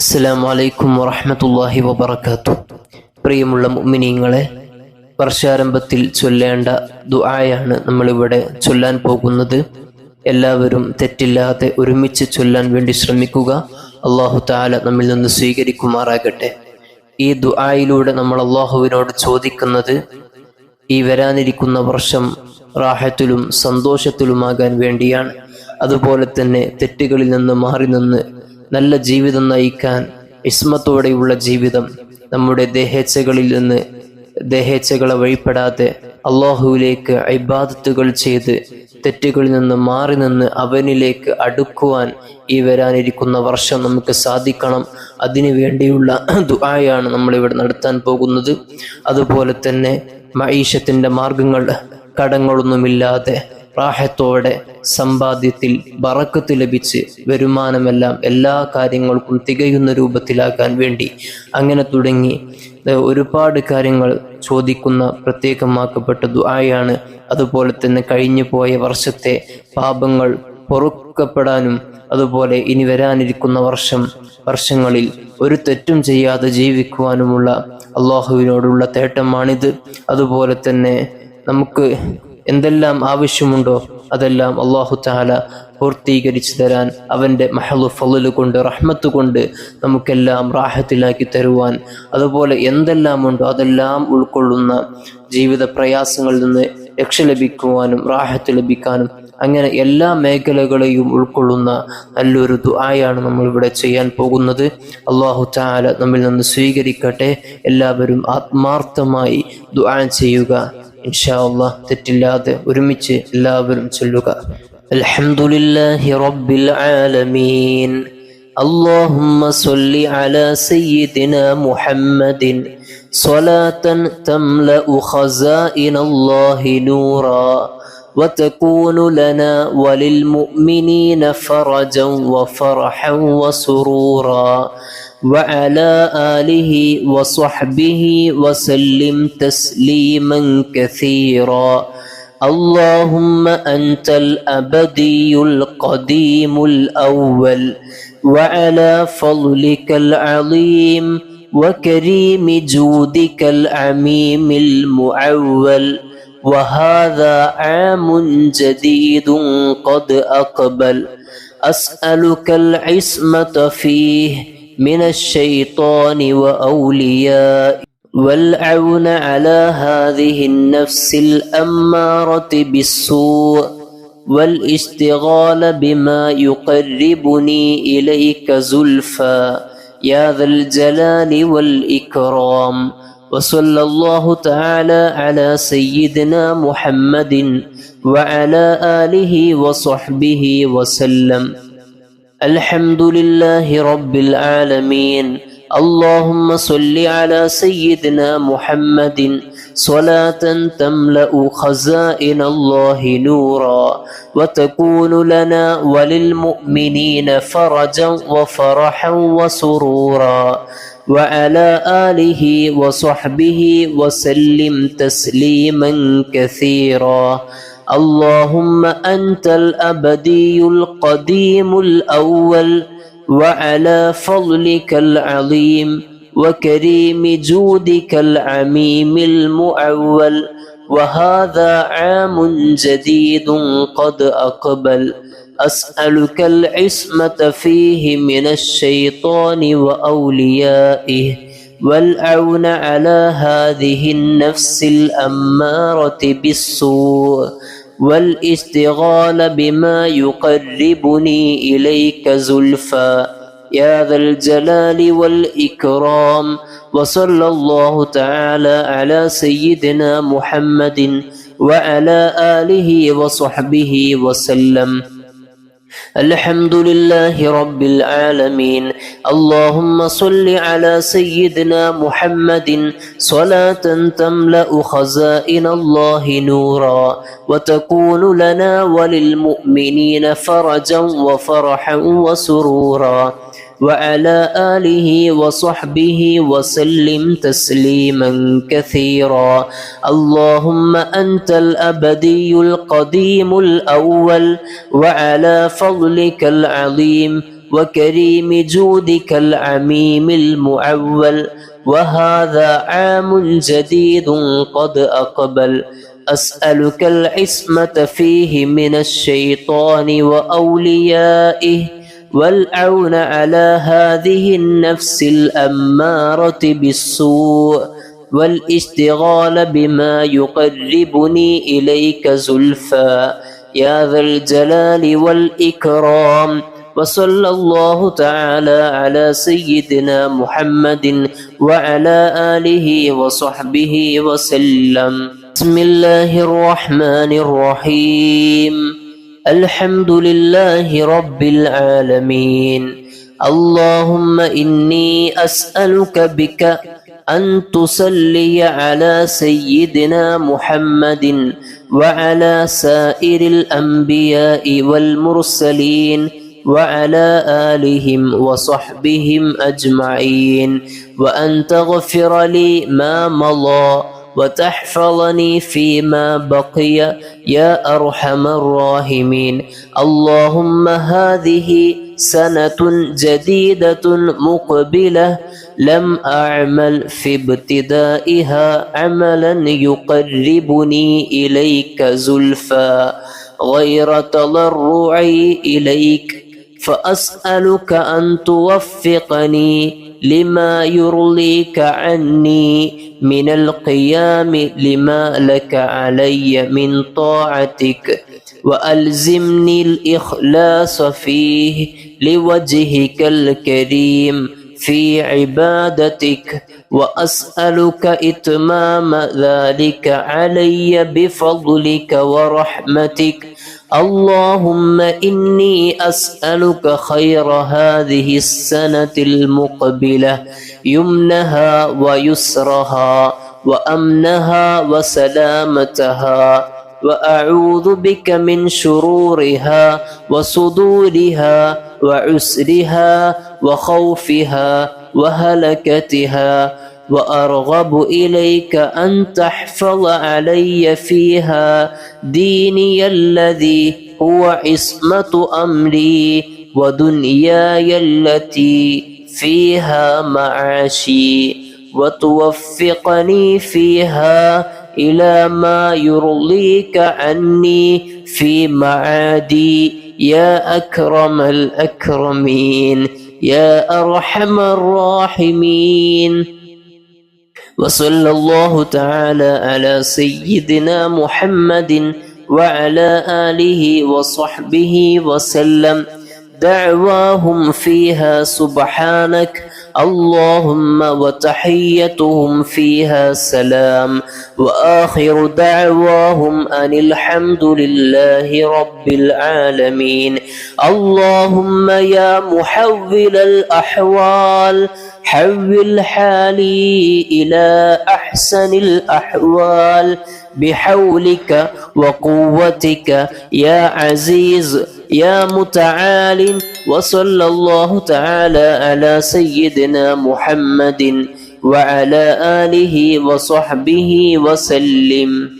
അസ്സലാമു അലൈക്കും വറഹ്മത്തുള്ളാഹി വബർക്കാത്തു പ്രിയമുള്ള മുഅ്മിനീങ്ങളെ വർഷാരംഭത്തിൽ ചൊല്ലേണ്ട ദുആയാണ് നമ്മളിവിടെ ചൊല്ലാൻ പോകുന്നത്. എല്ലാവരും തെറ്റില്ലാതെ ഒരുമിച്ച് ചൊല്ലാൻ വേണ്ടി ശ്രമിക്കുക. അള്ളാഹു താല നമ്മിൽ നിന്ന് സ്വീകരിക്കുമാറാകട്ടെ. ഈ ദുആയിലൂടെ നമ്മൾ അള്ളാഹുവിനോട് ചോദിക്കുന്നത് ഈ വരാനിരിക്കുന്ന വർഷം റാഹത്തിലും സന്തോഷത്തിലുമാകാൻ വേണ്ടിയാണ്. അതുപോലെ തന്നെ തെറ്റുകളിൽ നിന്ന് മാറി നിന്ന് നല്ല ജീവിതം നയിക്കാൻ ഇസ്മത്തോടെയുള്ള ജീവിതം നമ്മുടെ ദേഹേച്ഛകളിൽ നിന്ന് ദേഹേച്ഛകളെ വഴിപ്പെടാതെ അള്ളാഹുവിലേക്ക് ഇബാദത്തുകൾ ചെയ്ത് തെറ്റുകളിൽ നിന്ന് മാറി നിന്ന് അവനിലേക്ക് അടുക്കുവാൻ ഈ വരാനിരിക്കുന്ന വർഷം നമുക്ക് സാധിക്കണം. അതിനു വേണ്ടിയുള്ള ദുആയാണ് നമ്മളിവിടെ നടത്താൻ പോകുന്നത്. അതുപോലെ തന്നെ മഹീഷത്തിന്റെ മാർഗങ്ങൾ കടങ്ങളൊന്നുമില്ലാതെ റാഹത്തോടെ സമ്പാദ്യത്തിൽ ബറക്കത്ത് ലഭിച്ച് വരുമാനമെല്ലാം എല്ലാ കാര്യങ്ങൾക്കും തികയുന്ന രൂപത്തിലാക്കാൻ വേണ്ടി. അങ്ങനെ തുടങ്ങി. ഒരുപാട് കാര്യങ്ങൾ ചോദിക്കുന്ന പ്രത്യേകമാക്കപ്പെട്ട ദുആയാണ്. അതുപോലെ തന്നെ കഴിഞ്ഞു പോയ വർഷത്തെ പാപങ്ങൾ പൊറുക്കപ്പെടാനും അതുപോലെ ഇനി വരാനിരിക്കുന്ന വർഷം വർഷങ്ങളിൽ ഒരു തെറ്റും ചെയ്യാതെ ജീവിക്കുവാനുമുള്ള അള്ളാഹുവിനോടുള്ള തേട്ടമാണിത്. അതുപോലെ തന്നെ നമുക്ക് എന്തെല്ലാം ആവശ്യമുണ്ടോ അതെല്ലാം അള്ളാഹു താല പൂർത്തീകരിച്ചു തരാൻ അവന്റെ മഹലു ഫലു കൊണ്ട് റഹ്മത്ത് കൊണ്ട് നമുക്കെല്ലാം റാഹത്തിലാക്കി തരുവാൻ. അതുപോലെ എന്തെല്ലാം ഉണ്ടോ അതെല്ലാം ഉൾക്കൊള്ളുന്ന ജീവിത പ്രയാസങ്ങളിൽ നിന്ന് രക്ഷ ലഭിക്കുവാനും റാഹത്ത് ലഭിക്കാനും അങ്ങനെ എല്ലാ മേഖലകളെയും ഉൾക്കൊള്ളുന്ന നല്ലൊരു ദുആയാണ് നമ്മൾ ഇവിടെ ചെയ്യാൻ പോകുന്നത്. അള്ളാഹു ചാല നമ്മിൽ നിന്ന് സ്വീകരിക്കട്ടെ. എല്ലാവരും ആത്മാർത്ഥമായി ദുആ ചെയ്യുക. ഇൻഷാ അള്ളാഹ് തെറ്റില്ലാതെ ഒരുമിച്ച് എല്ലാവരും ചൊല്ലുക അൽഹംദുലില്ലാഹി റബ്ബിൽ ആലമീൻ اللهم صل على سيدنا محمد صلاة تملأ خزائن الله نورا وتكون لنا وللمؤمنين فرجا وفرحا وسرورا وعلى آله وصحبه وسلم تسليما كثيرا. اللهم أنت الأبدي القديم الأول وعلى فضلك العظيم وكريم جودك العميم المعول. وهذا عام جديد قد أقبل. أسألك العصمة فيه من الشيطان وأوليائه والعون على هذه النفس الأمارة بالسوء والاشتغال بما يقربني إليك زلفى. يا ذا الجلال والإكرام. وصلى الله تعالى على سيدنا محمد وعلى آله وصحبه وسلم. الحمد لله رب العالمين. اللهم صل على سيدنا محمد. صلاة تملأ خزائن الله نورا. وتكون لنا وللمؤمنين فرجا وفرحا وسرورا. وعلى آله وصحبه وسلم تسليما كثيرا. اللهم أنت الأبدي القديم الأول وعلى فضلك العظيم وكريم جودك العميم المعول وهذا عام جديد قد أقبل. أسألك العصمة فيه من الشيطان وأوليائه والعون على هذه النفس الأمارة بالسوء. والاشتغال بما يقربني إليك زلفى. يا ذا الجلال والإكرام. وصلى الله تعالى على سيدنا محمد وعلى آله وصحبه وسلم. الحمد لله رب العالمين. اللهم صل على سيدنا محمد. صلاة تملأ خزائن الله نورا. وتكون لنا وللمؤمنين فرجا وفرحا وسرورا. وعلى آله وصحبه وسلم تسليما كثيرا. اللهم أنت الأبدي القديم الأول وعلى فضلك العظيم وكريم جودك العميم المعول. وهذا عام جديد قد أقبل. أسألك العصمة فيه من الشيطان وأوليائه والعون على هذه النفس الأمارة بالسوء والاشتغال بما يقربني إليك زلفى يا ذا الجلال والإكرام وصلى الله تعالى على سيدنا محمد وعلى آله وصحبه وسلم. بسم الله الرحمن الرحيم. الحمد لله رب العالمين اللهم إني أسألك بك أن تصلي على سيدنا محمد وعلى سائر الأنبياء والمرسلين وعلى آلهم وصحبهم أجمعين وأن تغفر لي ما مضى وتحفظني فيما بقي يا أرحم الراحمين. اللهم هذه سنة جديدة مقبلة لم أعمل في ابتدائها عملا يقربني إليك زلفى. غير تضرعي إليك فأسألك أن توفقني. لما يرضيك عني من القيام لما لك علي من طاعتك وألزمني الإخلاص فيه لوجهك الكريم في عبادتك وأسألك إتمام ذلك علي بفضلك ورحمتك. اللهم إني أسألك خير هذه السنة المقبلة يمنها ويسرها وأمنها وسلامتها وأعوذ بك من شرورها وصدورها وعسرها وخوفها وهلكتها. وأرغب إليك أن تحفظ علي فيها ديني الذي هو عصمة أمري ودنياي التي فيها معاشي وتوفقني فيها إلى ما يرضيك عني في معادي. يا أكرم الأكرمين يا أرحم الراحمين. وصلى الله تعالى على سيدنا محمد وعلى آله وصحبه وسلم. دعواهم فيها سبحانك اللهم وتحيتهم فيها سلام وآخر دعواهم أن الحمد لله رب العالمين اللهم يا محول الأحوال حول حالي إلى أحسن الأحوال بحولك وقوتك يا عزيز يا متعال وصلى الله تعالى على سيدنا محمد وعلى آله وصحبه وسلم.